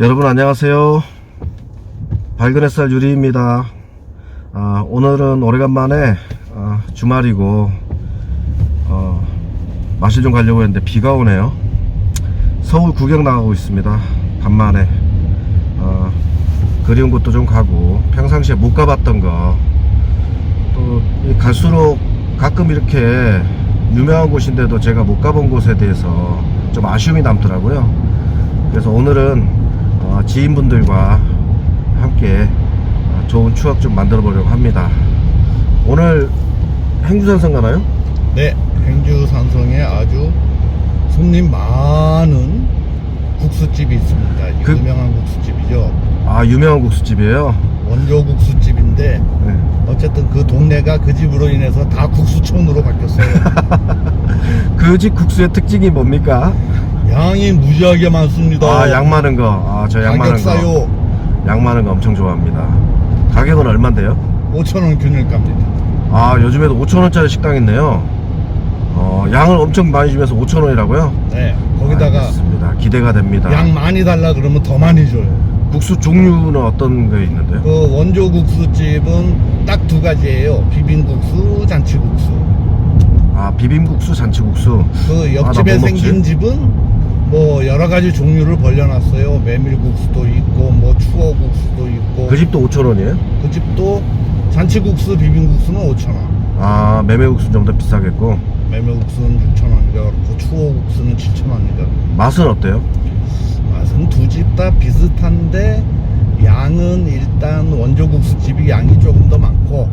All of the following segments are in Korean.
여러분 안녕하세요. 밝은 햇살 유리입니다. 아, 오늘은 오래간만에 아, 주말이고 어, 마실 좀 가려고 했는데 비가 오네요. 서울 구경 나가고 있습니다. 간만에 어, 그리운 곳도 좀 가고 평상시에 못 가봤던 거또 갈수록 가끔 이렇게 유명한 곳인데도 제가 못 가본 곳에 대해서 좀 아쉬움이 남더라고요. 그래서 오늘은 어, 지인분들과 함께 어, 좋은 추억 좀 만들어 보려고 합니다. 오늘 행주산성 가나요? 네, 행주 산성에 아주 손님 많은 국수집이 있습니다. 그- 유명한 국수집이죠. 아 유명한 국수집이에요. 원조 국수집인데 네. 어쨌든 그 동네가 그 집으로 인해서 다 국수촌으로 바뀌었어요. 그 집 국수의 특징이 뭡니까? 양이 무지하게 많습니다. 아 양 많은 거. 아 저 양 많은 가격 거. 양 많은 거 엄청 좋아합니다. 가격은 얼마인데요? 5천 원 균일값입니다. 아 요즘에도 5천 원짜리 식당 있네요. 어 양을 엄청 많이 주면서 5천 원이라고요? 네, 거기다가 알겠습니다. 기대가 됩니다. 양 많이 달라 그러면 더 많이 줘요. 국수 종류는 어떤 게 있는데요? 그 원조 국수집은 딱 두 가지예요. 비빔국수, 잔치국수. 아 비빔국수, 잔치국수. 그 아, 옆집에 먹지? 생긴 집은 뭐 여러 가지 종류를 벌려놨어요. 메밀국수도 있고 뭐 추어국수도 있고 그 집도 5천 원이에요? 그 집도 잔치국수, 비빔국수는 5천 원. 아 매매국수 좀 더 비싸겠고 메밀국수는 6천 원이가 그렇고 추어국수는 7천 원이가 맛은 어때요? 맛은 두 집 다 비슷한데 양은 일단 원조국수 집이 양이 조금 더 많고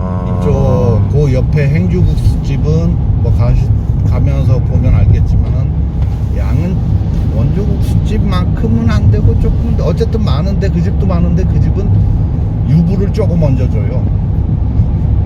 아, 이쪽 그 옆에 행주국수 집은 뭐 가, 가면서 보면 알겠지만은 양은 원조국수집만큼은 안 되고 조금 더- 어쨌든 많은데 그 집도 많은데 그 집은 유부를 조금 얹어줘요.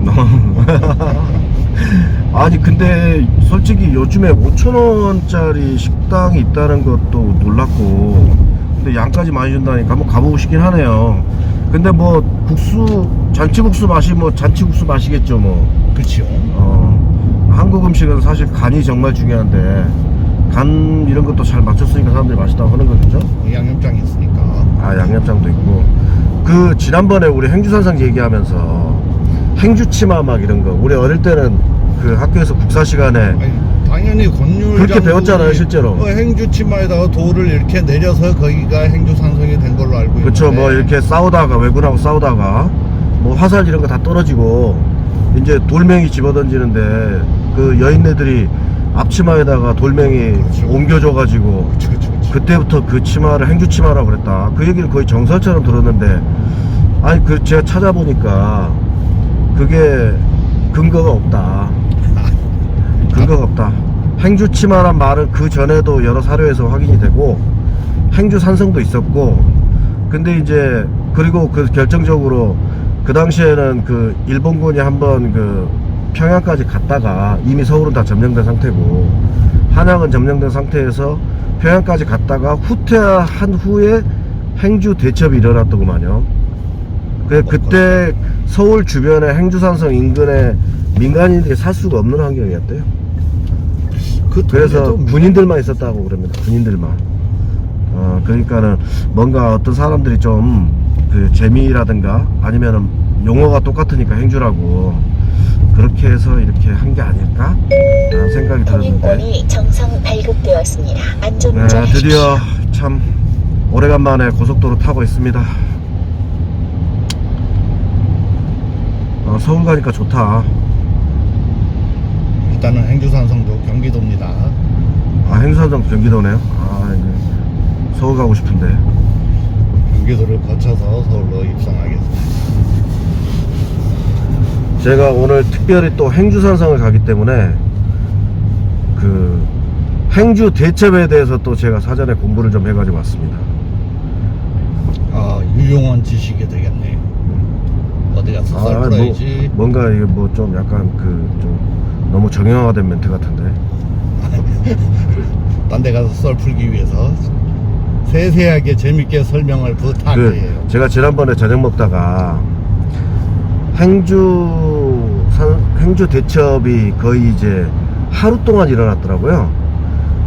아니 근데 솔직히 요즘에 5천 원짜리 식당이 있다는 것도 놀랐고 근데 양까지 많이 준다니까 한번 가보고 싶긴 하네요. 근데 뭐 국수 잔치국수 맛이 뭐 잔치국수 맛이겠죠 뭐. 그렇죠. 어, 한국 음식은 사실 간이 정말 중요한데 간 이런 것도 잘 맞췄으니까 사람들이 맛있다고 하는 거겠죠? 양념장이 있으니까. 아 양념장도 있고 그 지난번에 우리 행주산성 얘기하면서 행주치마 막 이런 거 우리 어릴 때는 그 학교에서 국사 시간에 아니, 당연히 권율 그렇게 배웠잖아요, 실제로. 그 행주 치마에다가 돌을 이렇게 내려서 거기가 행주 산성이 된 걸로 알고 있는데. 그쵸 뭐 이렇게 싸우다가 왜군하고 싸우다가 뭐 화살 이런 거 다 떨어지고 이제 돌멩이 집어던지는데 그 여인네들이 앞치마에다가 돌멩이 그렇죠. 옮겨줘가지고 그치 그치 그치. 그때부터 그 치마를 행주치마라고 그랬다. 그 얘기를 거의 정설처럼 들었는데, 아니, 그, 제가 찾아보니까, 그게 근거가 없다. 근거가 없다. 행주치마란 말은 그 전에도 여러 사료에서 확인이 되고, 행주 산성도 있었고, 근데 이제, 그리고 그 결정적으로, 그 당시에는 그 일본군이 한번 그 평양까지 갔다가 이미 서울은 다 점령된 상태고 한양은 점령된 상태에서 평양까지 갔다가 후퇴한 후에 행주 대첩이 일어났더구만요. 그 그때 서울 주변에 행주산성 인근에 민간인들이 살 수가 없는 환경이었대요. 그 그래서 군인들만 있었다고 그럽니다. 군인들만. 어, 그러니까는 뭔가 어떤 사람들이 좀 그 재미라든가 아니면은 용어가 똑같으니까 행주라고 그렇게 해서 이렇게 한 게 아닐까? 라는 생각이 들었는데. 통행권이 정상 발급되었습니다. 네, 안전운전 드디어 참 오래간만에 고속도로 타고 있습니다. 어, 서울 가니까 좋다. 일단은 행주산성도 경기도입니다. 아, 행사장 경기도네요. 아, 이제 서울 가고 싶은데. 경기도를 거쳐서 서울로 입성하겠습니다. 제가 오늘 특별히 또 행주산성을 가기 때문에 그 행주 대첩에 대해서 또 제가 사전에 공부를 좀 해가지고 왔습니다. 아 유용한 지식이 되겠네요. 어디 가서 썰 뭐, 풀어야지. 뭔가 이게 뭐 좀 약간 그 좀 너무 정형화된 멘트 같은데. 딴 데 가서 썰 풀기 위해서 세세하게 재밌게 설명을 그 부탁해요. 제가 지난번에 저녁 먹다가 행주 산, 행주 대첩이 거의 이제 하루 동안 일어났더라고요.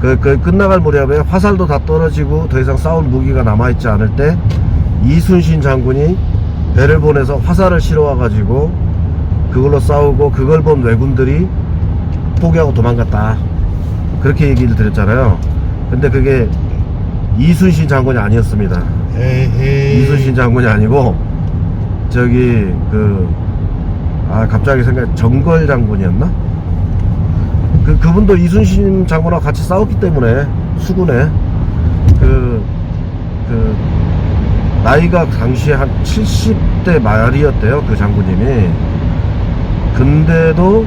그, 그 끝나갈 무렵에 화살도 다 떨어지고 더 이상 싸울 무기가 남아있지 않을 때 이순신 장군이 배를 보내서 화살을 실어와가지고 그걸로 싸우고 그걸 본 왜군들이 포기하고 도망갔다. 그렇게 얘기를 드렸잖아요. 근데 그게 이순신 장군이 아니었습니다. 에헤이. 이순신 장군이 아니고 저기 그 아 갑자기 생각 정걸 장군이었나? 그 그분도 이순신 장군하고 같이 싸웠기 때문에 수군에 그 그 나이가 당시에 한 70대 말이었대요 그 장군님이. 근데도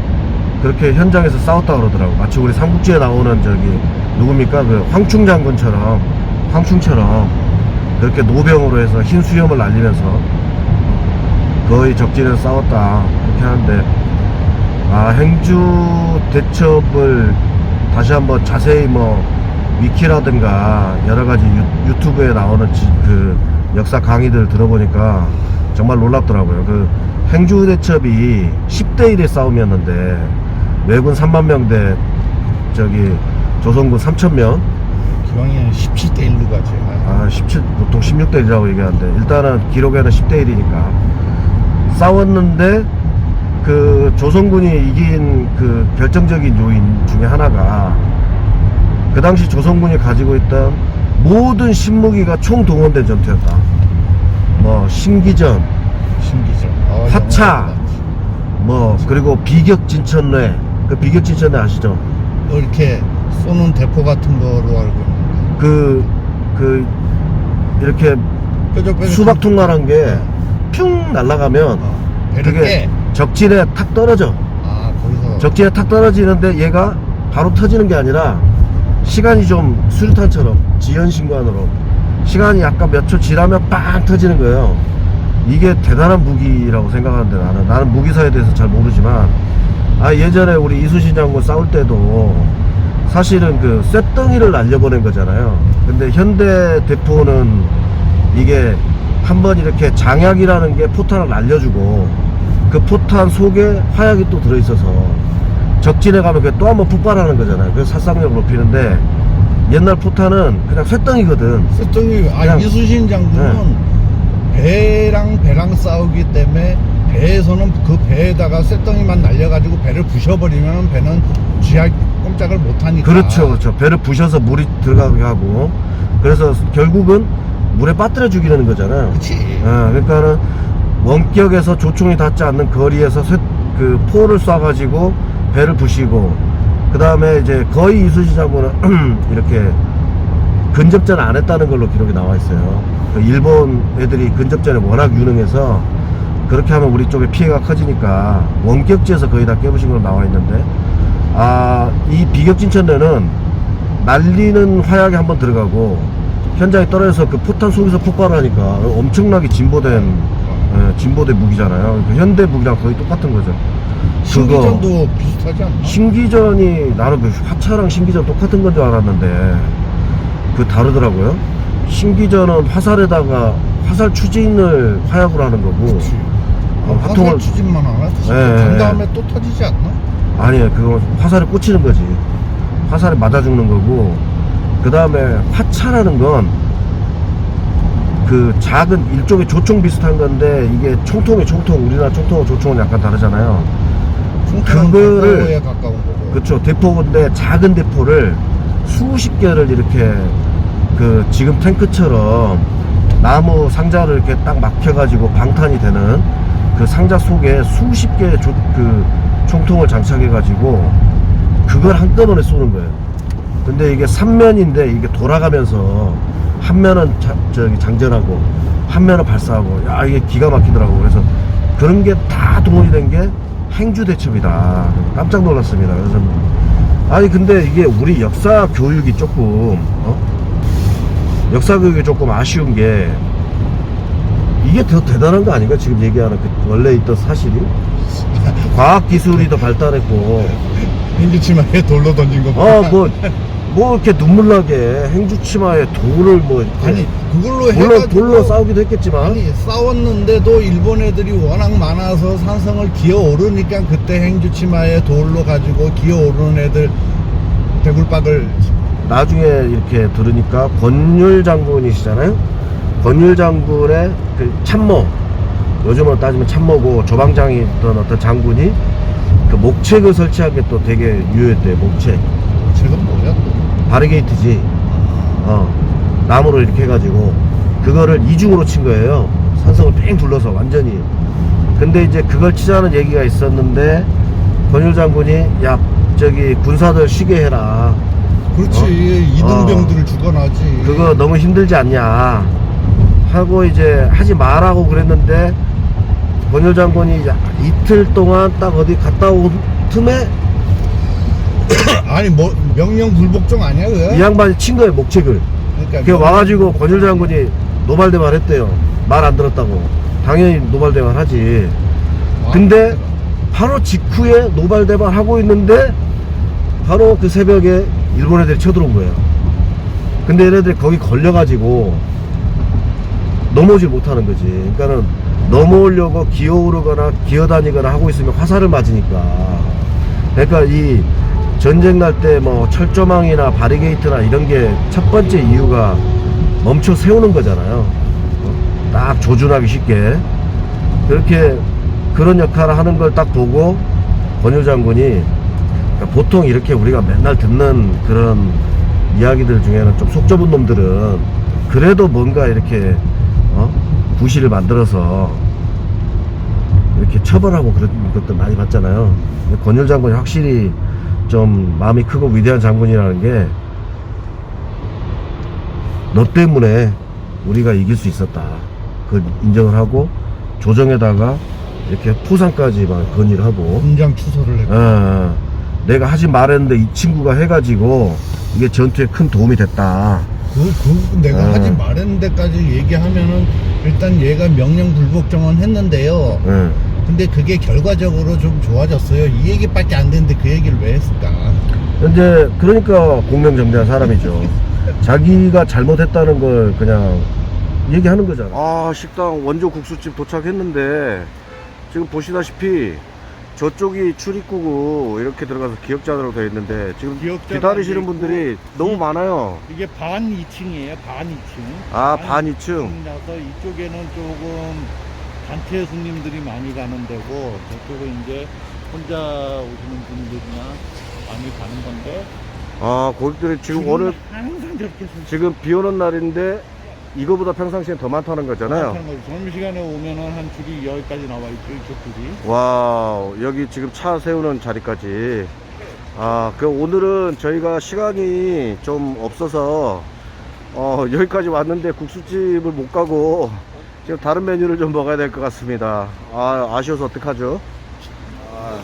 그렇게 현장에서 싸웠다 그러더라고. 마치 우리 삼국지에 나오는 저기 누굽니까? 그 황충 장군처럼 황충처럼 그렇게 노병으로 해서 흰 수염을 날리면서 거의 적진에서 싸웠다 그렇게 하는데 아 행주 대첩을 다시 한번 자세히 뭐 위키라든가 여러 가지 유, 튜브에 나오는 지- 그 역사 강의들 들어보니까 정말 놀랍더라고요. 그 행주 대첩이 10대 1의 싸움이었는데 왜군 3만 명 대 저기 조선군 3천 명 기왕이면 17대 1로 가지. 아, 17, 보통 16대 1이라고 얘기하는데, 일단은 기록에는 10대 1이니까. 싸웠는데, 그, 조선군이 이긴 그 결정적인 요인 중에 하나가, 그 당시 조선군이 가지고 있던 모든 신무기가 총동원된 전투였다. 뭐, 신기전, 신기죠. 어. 영화에 나왔지. 뭐, 그리고 비격진천례. 그 비격진천례 아시죠? 뭐 이렇게 쏘는 대포 같은 거로 알고 있는데. 그, 그, 이렇게 뾰족뾰족 수박통날한 게 뿅 날아가면 어, 배를 그게 깨. 적진에 탁 떨어져. 아 거기서 적진에 탁 떨어지는데 얘가 바로 터지는 게 아니라 시간이 좀 수류탄처럼 지연신관으로 시간이 약간 몇 초 지나면 빵 터지는 거예요. 이게 대단한 무기라고 생각하는데 나는 나는 무기사에 대해서 잘 모르지만 아 예전에 우리 이수신 장군 싸울 때도 사실은 그 쇳덩이를 날려보낸 거잖아요. 근데 현대 대포는 이게 한번 이렇게 장약이라는 게 포탄을 날려주고 그 포탄 속에 화약이 또 들어있어서 적진에 가면 또 한번 폭발하는 거잖아요. 그래서殺傷력을 높이는데 옛날 포탄은 그냥 쇳덩이거든. 쇳덩이 아 그냥- 이수신 장군은 배랑 배랑 싸우기 때문에 배에서는 그 배에다가 쇳덩이만 날려가지고 배를 부셔버리면 배는 쥐할 꼼짝을 못하니까 그렇죠, 그렇죠. 배를 부셔서 물이 들어가게 하고 그래서 결국은 물에 빠뜨려 죽이려는 거잖아요. 그치 어, 그러니까는 원격에서 조총이 닿지 않는 거리에서 쇠- 그 포를 쏴가지고 배를 부시고 그 다음에 이제 거의 이수시 장군은 이렇게 근접전 안 했다는 걸로 기록이 나와 있어요. 그 일본 애들이 근접전에 워낙 유능해서 그렇게 하면 우리 쪽에 피해가 커지니까 원격지에서 거의 다 깨부신 걸로 나와 있는데 아 이 비격진천대는 날리는 화약이 한번 들어가고 현장에 떨어져서 그 포탄 속에서 폭발하니까 엄청나게 진보된 예, 진보된 무기잖아요. 그 현대 무기랑 거의 똑같은 거죠. 신기전도 비슷하지 않나? 신기전이 나는 그 화차랑 신기전 똑같은 건 줄 알았는데 그 다르더라고요. 신기전은 화살에다가 화살 추진을 화약으로 하는 거고 그치 어, 화살 화통을 추진만 하나? 예, 간 예. 다음에 또 터지지 않나? 아니에요. 그거 화살에 꽂히는 거지. 화살에 맞아 죽는 거고 그 다음에 화차라는 건 그 작은 일종의 조총 비슷한 건데 이게 총통이 총통 우리나라 총통하고 조총은 약간 다르잖아요. 그거를- 그렇죠. 대포인데 작은 대포를 수십 개를 이렇게 그 지금 탱크처럼 나무 상자를 이렇게 딱 막혀가지고 방탄이 되는 그 상자 속에 수십 개의 조, 그 총통을 장착해가지고 그걸 한꺼번에 쏘는 거예요. 근데 이게 3면인데 이게 돌아가면서 한 면은 자- 저기 장전하고 한 면은 발사하고 야 이게 기가 막히더라고. 그래서 그런 게 다 동원이 된 게 행주 대첩이다. 깜짝 놀랐습니다. 그래서 아니 근데 이게 우리 역사 교육이 조금 어? 역사 교육이 조금 아쉬운 게 이게 더 대단한 거 아닌가 지금 얘기하는 그 원래 있던 사실이 과학 기술이 더 발달했고 행주치마에 돌로 던진 거어뭐 뭐 이렇게 눈물 나게 행주치마에 돌을 뭐 이렇게 아니 그걸로 물론 해가지고 돌로 싸우기도 했겠지만 아니 싸웠는데도 일본 애들이 워낙 많아서 산성을 기어 오르니까 그때 행주치마에 돌로 가지고 기어 오르는 애들 대굴박을 나중에 이렇게 들으니까 권율 장군이시잖아요. 권율 장군의 그 참모, 요즘으로 따지면 참모고 조방장이 있던 어떤 장군이 그 목책을 설치한 게 또 되게 유효했대요. 목책. 지금 또? 바리게이트지. 어, 나무를 이렇게 해가지고 그거를 이중으로 친 거예요. 산성을 뺑 둘러서 완전히. 근데 이제 그걸 치자는 얘기가 있었는데 권율 장군이 야 저기 군사들 쉬게 해라. 그렇지 어? 이등병들을 죽어나지. 그거 너무 힘들지 않냐 하고 이제 하지 말라고 그랬는데 권율 장군이 이틀 동안 딱 어디 갔다 온 틈에 아니 뭐 명령 불복종 아니야 그거? 이 양반이 친 거예요 목책을. 그러니까 그 와가지고 권율 장군이 노발대발 했대요. 말 안 들었다고. 당연히 노발대발 하지. 아, 근데 바로 직후에 노발대발 하고 있는데 바로 그 새벽에 일본 애들이 쳐들어온 거예요. 근데 얘네들이 거기 걸려가지고 넘어오질 못하는 거지. 그러니까는 넘어오려고 기어오르거나 기어다니거나 하고 있으면 화살을 맞으니까. 그러니까 이 전쟁 날 때 뭐 철조망이나 바리게이트나 이런 게 첫 번째 이유가 멈춰 세우는 거잖아요. 어? 딱 조준하기 쉽게. 그렇게 그런 역할을 하는 걸 딱 보고 권유 장군이 그러니까 보통 이렇게 우리가 맨날 듣는 그런 이야기들 중에는 좀 속 좁은 놈들은 그래도 뭔가 이렇게 어? 부시를 만들어서 이렇게 처벌하고 그런 것들 많이 봤잖아요. 권율 장군이 확실히 좀 마음이 크고 위대한 장군이라는 게 너 때문에 우리가 이길 수 있었다. 그걸 인정을 하고 조정에다가 이렇게 포상까지 막 건의를 하고 군장 추서를 했고. 어, 내가 하지 말했는데 이 친구가 해가지고 이게 전투에 큰 도움이 됐다. 그, 그 내가 어. 하지 말은 데까지 얘기하면은 일단 얘가 명령 불복종은 했는데요. 예. 근데 그게 결과적으로 좀 좋아졌어요. 이 얘기밖에 안 됐는데 그 얘기를 왜 했을까? 이제 그러니까 공명정대한 사람이죠. 자기가 잘못했다는 걸 그냥 얘기하는 거잖아. 아 식당 원조 국수집 도착했는데 지금 보시다시피 저쪽이 출입구고 이렇게 들어가서 기억자로 되어 있는데 지금 기다리시는 있고, 분들이 너무 이- 많아요. 이게 반 2층이에요. 반 2층. 아, 반 2층. 나서 이쪽에는 조금 단체 손님들이 많이 가는 데고 저쪽은 이제 혼자 오시는 분들이나 많이 가는 건데 아 고객들이 지금 오늘 항상 저렇게 서 지금 비 오는 날인데 이거보다 평상시엔 더 많다는 거잖아요. 많다는 거죠. 점심 시간에 오면은 한 줄이 여기까지 나와 있죠. 이쪽 줄이. 와 여기 지금 차 세우는 자리까지 아 그 오늘은 저희가 시간이 좀 없어서 어 여기까지 왔는데 국수집을 못 가고 지금 다른 메뉴를 좀 먹어야 될 것 같습니다. 아 아쉬워서 어떡하죠? 아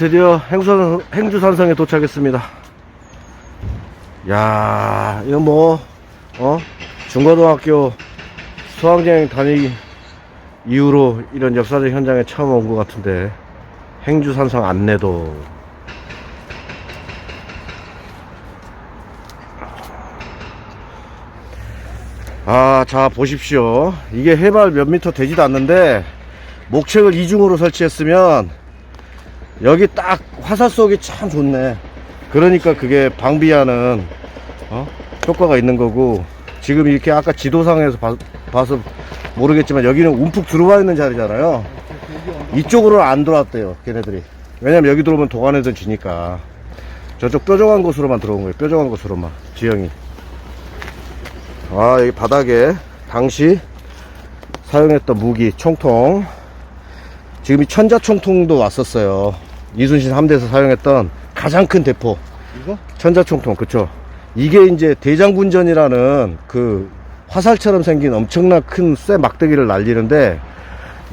드디어 행선, 행주산성에 도착했습니다 야 이거 뭐 어? 중고등학교 수학여행 다니기 이후로 이런 역사적 현장에 처음 온 것 같은데 행주산성 안내도 아, 자, 보십시오. 이게 해발 몇 미터 되지도 않는데, 목책을 이중으로 설치했으면, 여기 딱 화살 쏘기 참 좋네. 그러니까 그게 방비하는, 어? 효과가 있는 거고, 지금 이렇게 아까 지도상에서 봐, 봐서 모르겠지만, 여기는 움푹 들어와 있는 자리잖아요. 이쪽으로는 안 들어왔대요, 걔네들이. 왜냐면 여기 들어오면 도관에도 지니까. 저쪽 뾰족한 곳으로만 들어온 거예요, 뾰족한 곳으로만. 지형이. 아 여기 바닥에 당시 사용했던 무기 총통 지금 이 천자 총통도 왔었어요 이순신 함대에서 사용했던 가장 큰 대포 이거? 천자 총통 그쵸 이게 이제 대장군전이라는 그 화살처럼 생긴 엄청난 큰 쇠 막대기를 날리는데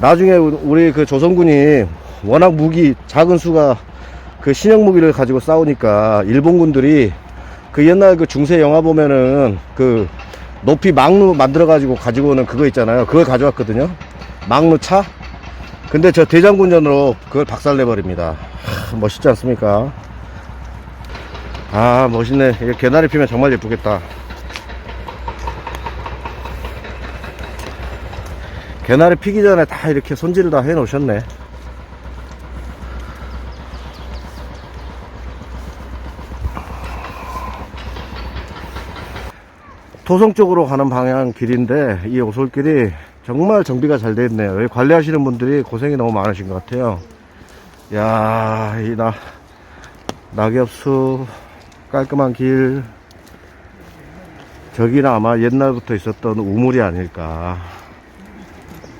나중에 우리 그 조선군이 워낙 무기 작은 수가 그 신형 무기를 가지고 싸우니까 일본군들이 그 옛날 그 중세 영화 보면은 그 높이 막루 만들어 가지고 가지고 오는 그거 있잖아요. 그걸 가져왔거든요. 막루 차. 근데 저 대장군전으로 그걸 박살내 버립니다. 멋있지 않습니까? 아 멋있네. 이게 개나리 피면 정말 예쁘겠다. 개나리 피기 전에 다 이렇게 손질을 다 해 놓으셨네. 토성 쪽으로 가는 방향 길인데 이 오솔길이 정말 정비가 잘 되어 있네요. 관리하시는 분들이 고생이 너무 많으신 것 같아요. 야, 이 나, 낙엽수, 깔끔한 길. 저기는 아마 옛날부터 있었던 우물이 아닐까.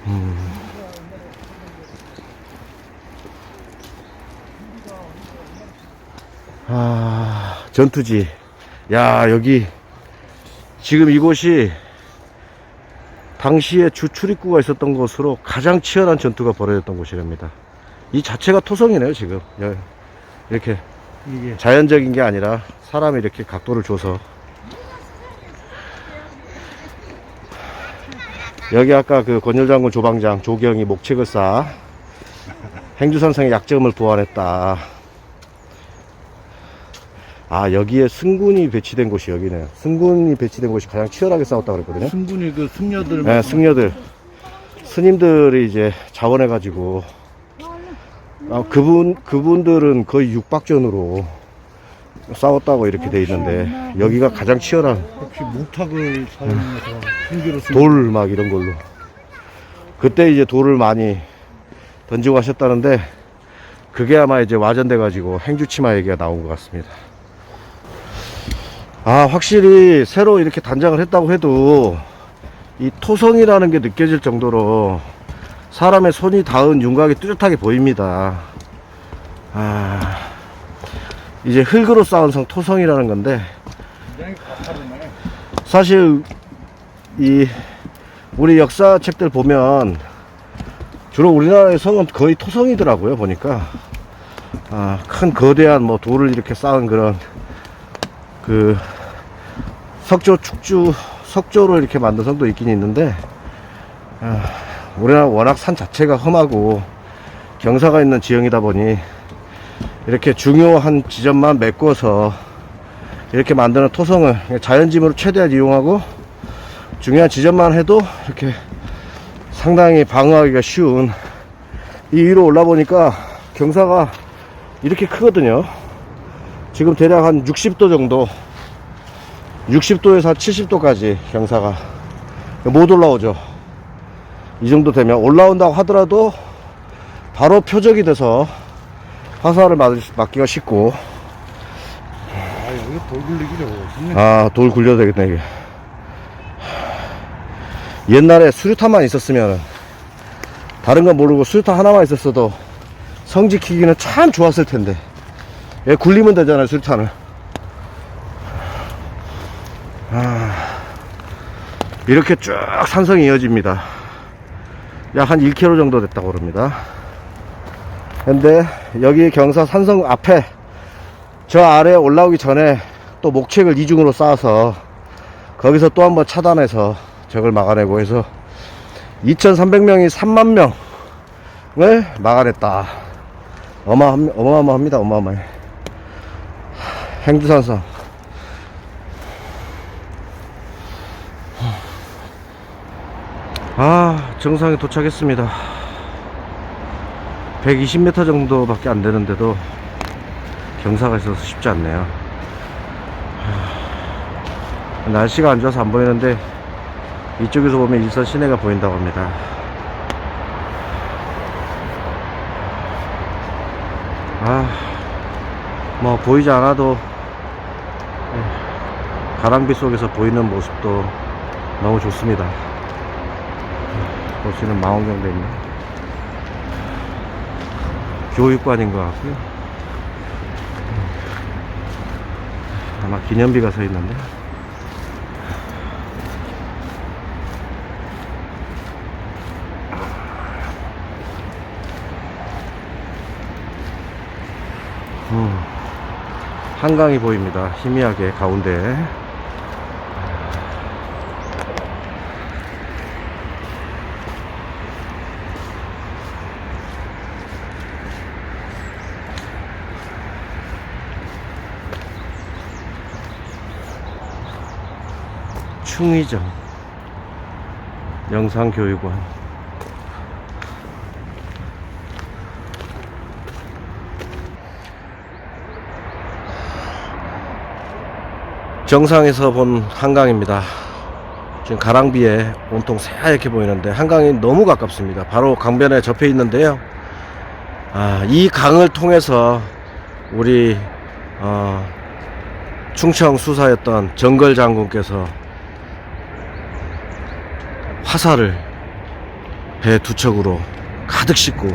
음. 아, 전투지. 야, 여기, 지금 이곳이 당시에 주 출입구가 있었던 곳으로 가장 치열한 전투가 벌어졌던 곳이랍니다. 이 자체가 토성이네요, 지금. 여- 이렇게 이게 자연적인 게 아니라 사람이 이렇게 각도를 줘서 여기 아까 그 권율장군 조방장 조경이 목책을 쌓아 행주산성의 약점을 보완했다. 아 여기에 승군이 배치된 곳이 여기네요. 승군이 배치된 곳이 가장 치열하게 싸웠다 그랬거든요. 승군이 그 승려들 네, 승려들 스님들이 이제 자원해가지고 아, 그분 그분들은 거의 육박전으로 싸웠다고 이렇게 돼 있는데 여기가 가장 치열한 혹시 무탁을 사용해서 힘기로 쓴돌막 이런 걸로 그때 이제 돌을 많이 던지고 하셨다는데 그게 아마 이제 와전돼 가지고 행주치마 얘기가 나온 것 같습니다. 아 확실히 새로 이렇게 단장을 했다고 해도 이 토성이라는 게 느껴질 정도로 사람의 손이 닿은 윤곽이 뚜렷하게 보입니다. 아 이제 흙으로 쌓은 성 토성이라는 건데. 사실 이 우리 역사책들 보면 주로 우리나라의 성은 거의 토성이더라고요 보니까 아, 큰 거대한 뭐 돌을 이렇게 쌓은 그런 그 석조 축주 석조로 이렇게 만든 성도 있긴 있는데 아, 우리나라 워낙 산 자체가 험하고 경사가 있는 지형이다 보니 이렇게 중요한 지점만 메꿔서 이렇게 만드는 토성을 자연짐으로 최대한 이용하고 중요한 지점만 해도 이렇게 상당히 방어하기가 쉬운 이 위로 올라 보니까 경사가 이렇게 크거든요. 지금 대략 한 60도 정도 60도에서 한 70도까지 경사가 못 올라오죠. 이 정도 되면 올라온다고 하더라도 바로 표적이 돼서 화살을 맞, 맞기가 쉽고 아 여기 돌 굴리기 좋네. 아, 돌 굴려야 되겠네, 이게. 옛날에 수류탄만 있었으면, 다른 건 모르고 수류탄 하나만 있었어도 성 지키기는 참 좋았을 텐데. 얘 굴리면 되잖아요, 수류탄을. 아, 이렇게 쭉 산성이 이어집니다. 약 한 1km 정도 됐다고 그럽니다. 근데 여기 경사 산성 앞에 저 아래에 올라오기 전에 또 목책을 이중으로 쌓아서 거기서 또 한번 차단해서 적을 막아내고 해서 2300명이 3만 명을 막아냈다. 어마, 어마어마합니다. 어마어마해. 행주산성. 아, 정상에 도착했습니다. 120m 정도밖에 안 되는데도 경사가 있어서 쉽지 않네요. 하, 날씨가 안 좋아서 안 보이는데 이쪽에서 보면 일산 시내가 보인다고 합니다. 아, 뭐 보이지 않아도 예, 가랑비 속에서 보이는 모습도 너무 좋습니다. 보시는 망원경도 있네. 교육관인 것 같고요. 음. 아마 기념비가 서 있는데. 음. 한강이 보입니다. 희미하게 가운데. 충의정 영상교육원 정상에서 본 한강입니다. 지금 가랑비에 온통 새하얗게 보이는데 한강이 너무 가깝습니다. 바로 강변에 접해 있는데요. 아, 이 강을 통해서 우리 어, 충청 수사였던 정걸 장군께서 화살을 배 두 척으로 가득 싣고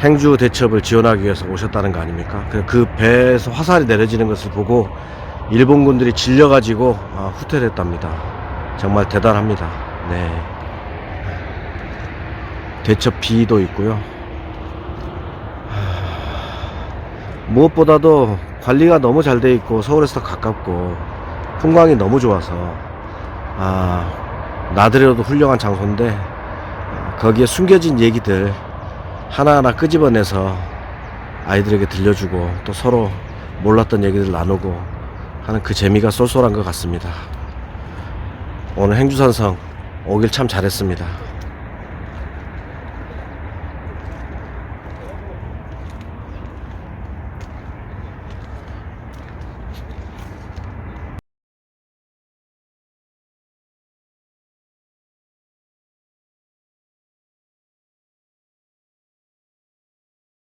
행주 대첩을 지원하기 위해서 오셨다는 거 아닙니까? 그- 그 배에서 화살이 내려지는 것을 보고 일본군들이 질려가지고 아, 후퇴를 했답니다. 정말 대단합니다. 네. 대첩 비도 있고요. 하, 무엇보다도 관리가 너무 잘 돼 있고 서울에서 가깝고 풍광이 너무 좋아서 아 나들이로도 훌륭한 장소인데 아, 거기에 숨겨진 얘기들 하나하나 끄집어내서 아이들에게 들려주고 또 서로 몰랐던 얘기들 나누고 하는 그 재미가 쏠쏠한 것 같습니다. 오늘 행주산성 오길 참 잘했습니다.